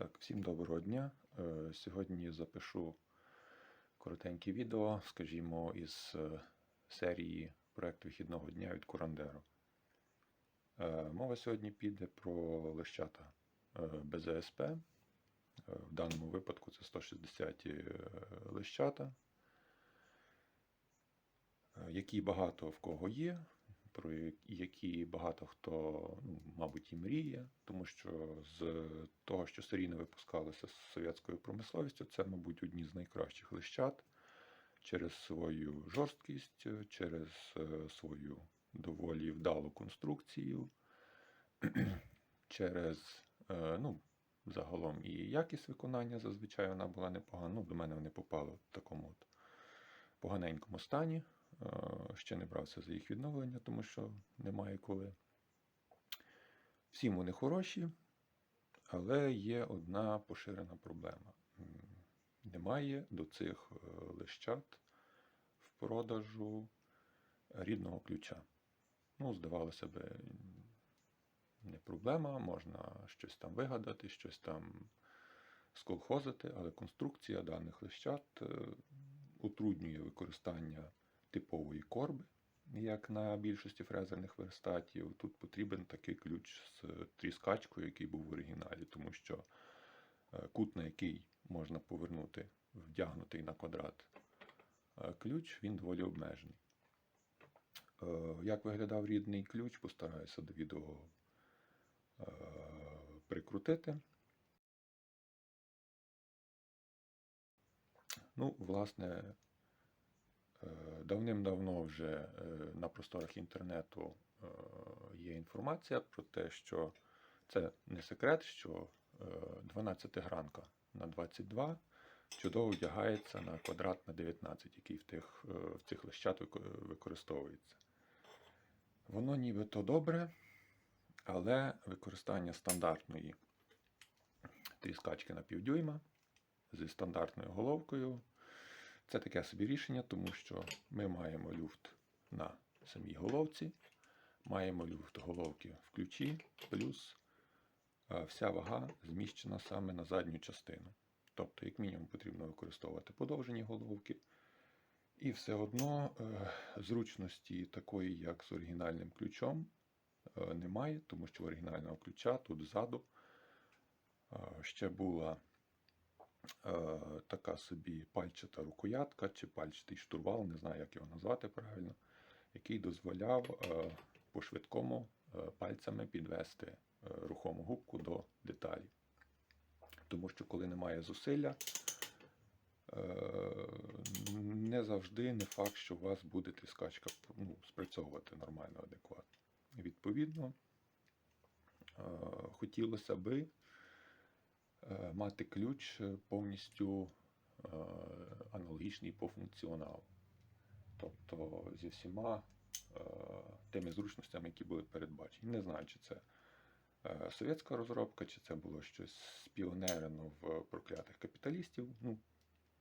Так, всім доброго дня. Е, Сьогодні запишу коротеньке відео, скажімо, із е, серії проект вихідного дня від Курандеру. Е, Мова сьогодні піде про лещата БЗСП. В даному випадку це 160 е, лещата, які багато в кого є, про які багато хто, ну, мабуть, і мріє, тому що з того, що серійно випускалося з совєтською промисловістю, це, мабуть, одні з найкращих лищат через свою жорсткість, через е, свою доволі вдалу конструкцію, через е, ну, загалом і якість виконання зазвичай вона була непогана. Ну, до мене вони попали в такому от поганенькому стані. Е, Ще не брався за їх відновлення, тому що немає коли. Всім вони хороші, але є одна поширена проблема. Немає до цих е, лещат в продажу рідного ключа. Ну, здавалося б, не проблема, можна щось там вигадати, щось там сколхозити, але конструкція даних лещат е, утруднює використання типової корби, як на більшості фрезерних верстатів. Тут потрібен такий ключ з тріскачкою, який був в оригіналі, тому що е, кут, на який можна повернути вдягнутий на квадрат е, ключ, він доволі обмежений. Е, Як виглядав рідний ключ, постараюся до відео прикрутити. Ну, власне, давним-давно вже е, на просторах інтернету е, є інформація про те, що це не секрет, що 12-гранка на 22 чудово вдягається на квадрат на 19, який в, тих, е, в цих лещат використовується. Воно нібито добре, але використання стандартної тріскачки на півдюйма зі стандартною головкою. Це таке собі рішення, тому що ми маємо люфт на самій головці, маємо люфт головки в ключі, плюс е, вся вага зміщена саме на задню частину. Тобто, як мінімум, потрібно використовувати подовжені головки. І все одно е, зручності такої, як з оригінальним ключом, е, немає, тому що в оригінального ключа тут ззаду ще була така собі пальчата рукоятка чи пальчатий штурвал, не знаю, як його назвати правильно, який дозволяв е, по-швидкому е, пальцями підвести е, рухому губку до деталі. Тому що коли немає зусилля, е, не завжди не факт, що у вас буде тріскачка ну, спрацьовувати нормально, адекватно. Відповідно, е, хотілося би е, мати ключ е, повністю е, аналогічний по функціоналу. Тобто зі всіма е, тими зручностями, які були передбачені. Не знаю, чи це е, совєтська розробка, чи це було щось спіонерено в проклятих капіталістів. Ну,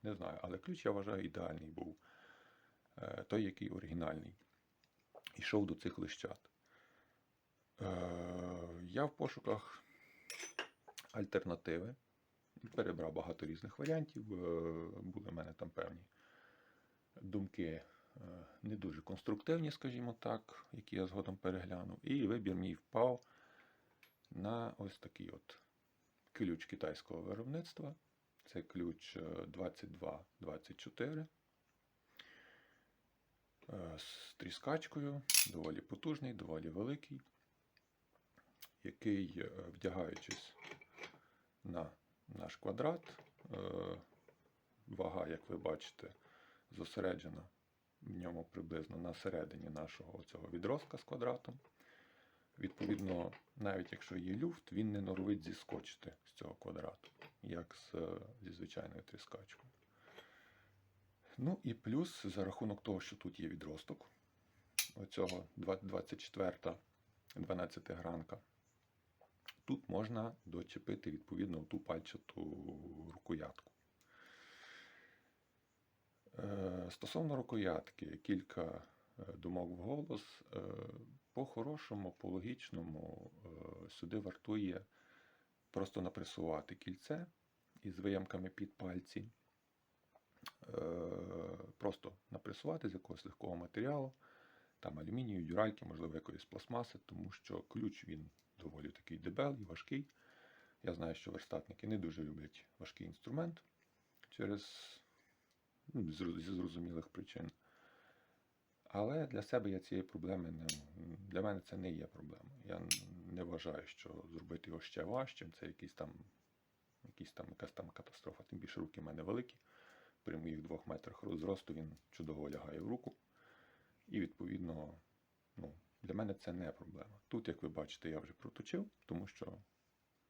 не знаю, але ключ, я вважаю, ідеальний був. Е, той, який оригінальний. Ішов до цих лищат. Е, я в пошуках альтернативи. Перебрав багато різних варіантів. Е, Були в мене там певні думки е, не дуже конструктивні, скажімо так, які я згодом переглянув. І вибір мій впав на ось такий от ключ китайського виробництва. Це ключ е, 2224 е, з тріскачкою, доволі потужний, доволі великий, який, вдягаючись на наш квадрат, е, вага, як ви бачите, зосереджена в ньому приблизно на середині нашого цього відростка з квадратом. Відповідно, навіть якщо є люфт, він не норовить зіскочити з цього квадрату, як з, е, зі звичайною тріскачкою. Ну і плюс за рахунок того, що тут є відросток, оцього 24 12 гранка, тут можна дочепити відповідно ту пальчату рукоятку. Е, Стосовно рукоятки, кілька е, думок вголос. Е, По-хорошому, по-логічному, сюди вартує просто напресувати кільце із виямками під пальці. Просто напресувати з якогось легкого матеріалу, там алюмінію, дюральки, можливо, якоїсь пластмаси, тому що ключ він доволі такий дебелий, важкий. Я знаю, що верстатники не дуже люблять важкий інструмент через ну, зрозумілих причин. Але для себе я цієї проблеми не для мене це не є проблемою. Я не вважаю, що зробити його ще важчим, це якийсь там, якийсь там, якась там катастрофа. Тим більше руки в мене великі. При моїх двох метрах зросту він чудово лягає в руку. І відповідно, ну, для мене це не проблема. Тут, як ви бачите, я вже проточив, тому що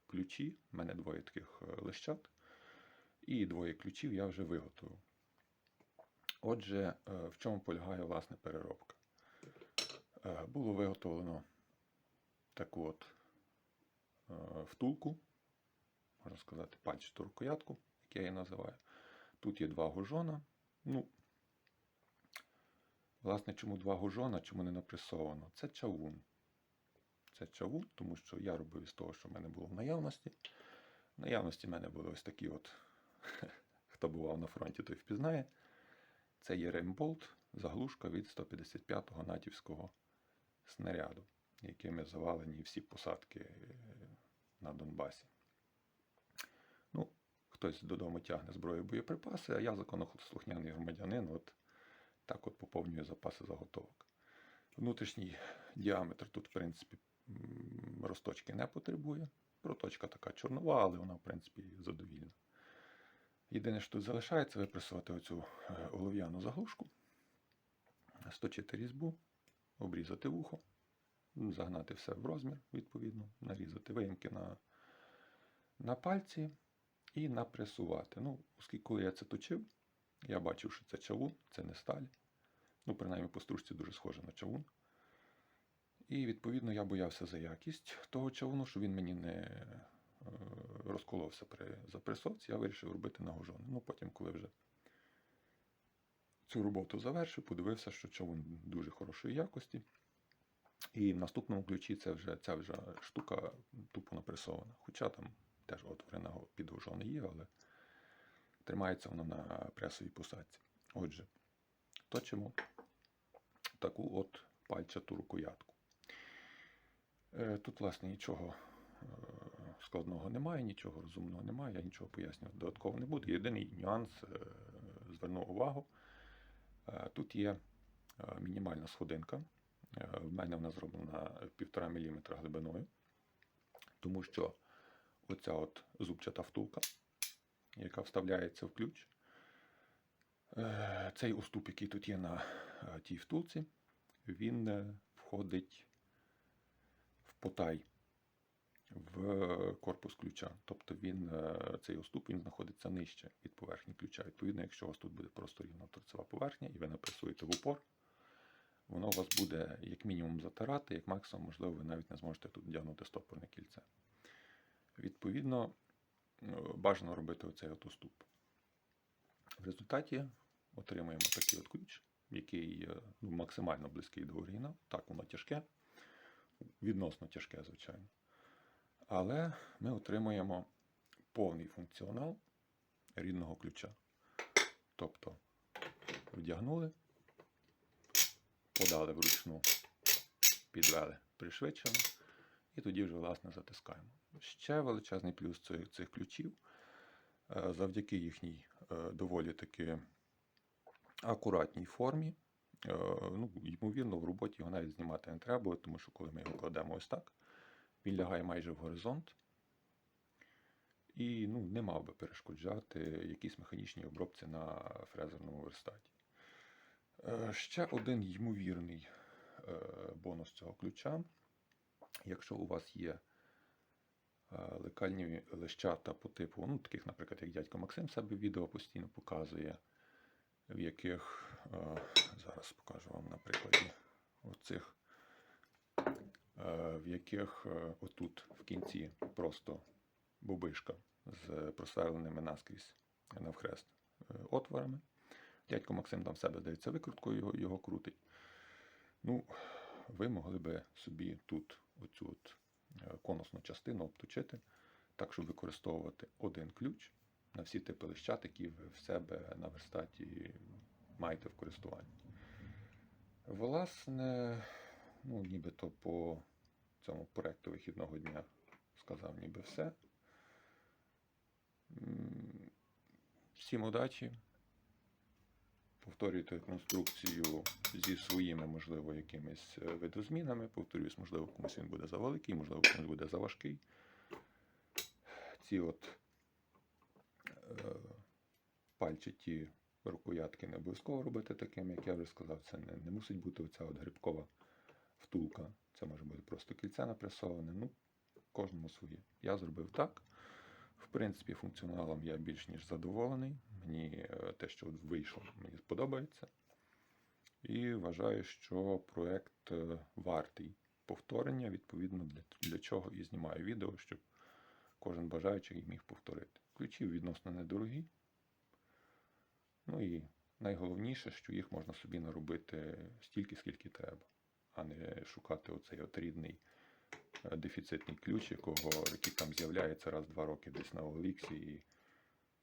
ключі, в мене двоє таких е, лещат, і двоє ключів я вже виготовив. Отже, е, в чому полягає власне переробка? Е, Було виготовлено таку от втулку, можна сказати, пальчату рукоятку, як я її називаю. Тут є два гужона. Ну, власне, чому два гужона, чому не напресовано? Це чавун. Це чавун, тому що я робив із того, що в мене було в наявності. В наявності в мене були ось такі от, хто бував на фронті, той впізнає. Це є ремболт, заглушка від 155-го натівського снаряду, якими завалені всі посадки е, на Донбасі. Ну, хтось додому тягне зброю боєприпаси, а я законослухняний громадянин, от так от поповнюю запаси заготовок. Внутрішній діаметр тут, в принципі, м, розточки не потребує. Проточка така чорнова, але вона, в принципі, задовільна. Єдине, що тут залишається, випресувати оцю е, олов'яну заглушку, сточити різьбу, обрізати вухо, загнати все в розмір, відповідно, нарізати виїмки на, на пальці і напресувати. Ну, оскільки я це точив, я бачив, що це чавун, це не сталь. Ну, принаймні по стружці дуже схоже на чавун. І відповідно я боявся за якість того чавуну, що він мені не е, розколовся при запресовці, я вирішив робити на. Ну, потім, коли вже цю роботу завершив, подивився, що човен дуже хорошої якості. І в наступному ключі це вже, ця вже штука тупо напресована. Хоча там теж отвори на є, але тримається воно на пресовій посадці. Отже, точимо таку от пальчату рукоятку. Е, Тут, власне, нічого е, складного немає, нічого розумного немає, я нічого пояснювати додатково не буду. Єдиний нюанс, е, зверну увагу, тут є мінімальна сходинка. В мене вона зроблена 1,5 мм глибиною, тому що оця от зубчата втулка, яка вставляється в ключ, е, цей уступ, який тут є на е, тій втулці, він е, входить в потай в корпус ключа. Тобто він, цей уступ він знаходиться нижче від поверхні ключа. Відповідно, якщо у вас тут буде просто рівна торцева поверхня, і ви напресуєте в упор, воно у вас буде як мінімум затирати, як максимум, можливо, ви навіть не зможете тут вдягнути стопорне кільце. Відповідно, бажано робити оцей от уступ. В результаті отримуємо такий от ключ, який е, ну, максимально близький до оригіналу. Так, воно тяжке, відносно тяжке, звичайно. Але ми отримуємо повний функціонал рідного ключа. Тобто вдягнули, подали вручну, підвели пришвидшено, і тоді вже, власне, затискаємо. Ще величезний плюс цих, ключів е, завдяки їхній е, доволі таки акуратній формі. е, Ну, ймовірно, в роботі його навіть знімати не треба, тому що коли ми його кладемо ось так, він лягає майже в горизонт і ну, не мав би перешкоджати якійсь механічній обробці на фрезерному верстаті. Ще один ймовірний бонус цього ключа. Якщо у вас є е, лекальні лещата по типу, ну, таких, наприклад, як дядько Максим себе відео постійно показує, в яких е, зараз покажу вам на прикладі оцих, е, в яких отут в кінці просто бубишка з просверленими наскрізь навхрест отворами. Дядько Максим там себе, здається, викруткою його, його крутить. Ну, ви могли би собі тут оцю от е, конусну частину обточити так, щоб використовувати один ключ на всі типи лищат, які ви в себе на верстаті маєте в користуванні. Власне, ну, нібито по цьому проекту вихідного дня сказав ніби все. Всім удачі. Повторюйте конструкцію зі своїми, можливо, якимись е, видозмінами. Повторюсь, можливо, комусь він буде завеликий, можливо, комусь буде заважкий. Ці от е, пальчаті рукоятки не обов'язково робити такими, як я вже сказав, це не, не мусить бути оця от грибкова втулка. Це може бути просто кільце напресоване. Ну, кожному своє. Я зробив так. В принципі, функціоналом я більш ніж задоволений. Мені е, те, що вийшло, мені сподобається. І вважаю, що проект е, вартий повторення, відповідно, для, для чого і знімаю відео, щоб кожен бажаючий міг повторити. Ключі відносно недорогі. Ну і найголовніше, що їх можна собі наробити стільки, скільки треба, а не шукати оцей от рідний дефіцитний ключ, якого, який там з'являється раз-два роки десь на OLX, і,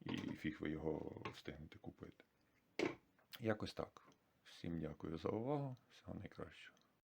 і фіг ви його встигнете купити. Якось так. Всім дякую за увагу. Всього найкращого.